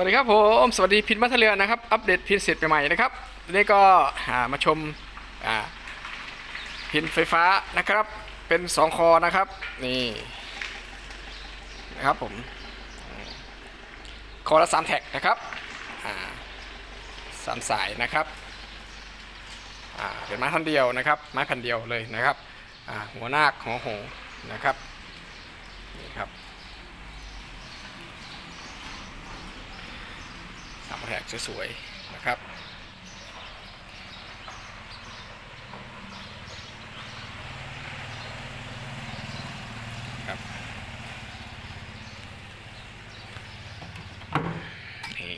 วัสดีครับผมสวัสดีพินมัทเรือนะครับ อัปเดตพินเสร็จใหม่นะครับนี้ก็ามาชมาพินไฟฟ้านะครับ เป็น 2 คอนะครับนี่นะครับผมคอละ 3 แท็กนะครับสามสายนะครับเป็นไม้ท่อนเดียวนะครับ ไม้พันเดียวเลยนะครับหัวนาคหัวหงนะครับนี่ครับ สาม แผกสวยๆนะครับครับนี่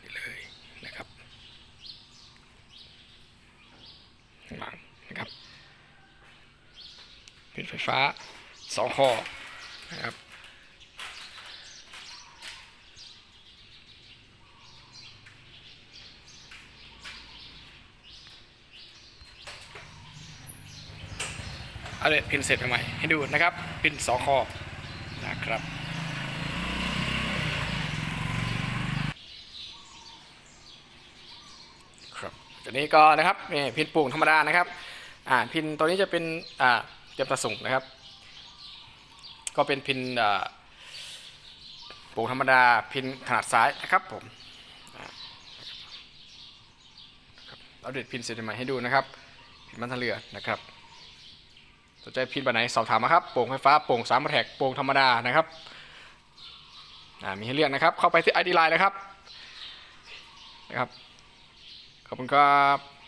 นี่เลยนะครับข้างหลังนะครับเป็นไฟฟ้า สองคอนะครับเอาเลยพินเสร็จใหม่ให้ดูนะครับพินสองคอนะครับครับตัวนี้ก็นะครับนี่พินปุ่งธรรมดานะครับอ่าพินตัวนี้จะเป็นอ่าเตรียมตะสุ่งนะครับ ก็เป็นพินปุ่งธรรมดาพินขนาดซ้ายนะครับผมอ่านะครับเราเด็ดพินเสร็จใหม่ให้ดูนะครับพินมันทะเรือนะครับสนใจพินแบบไหนสอบถามมาครับโป่งไฟฟ้าโป่งสามแท็กโป่งธรรมดานะครับมีให้เลือกนะครับ เข้าไปที่ไอดีไลน์เลยครับนะครับขอบคุณครับ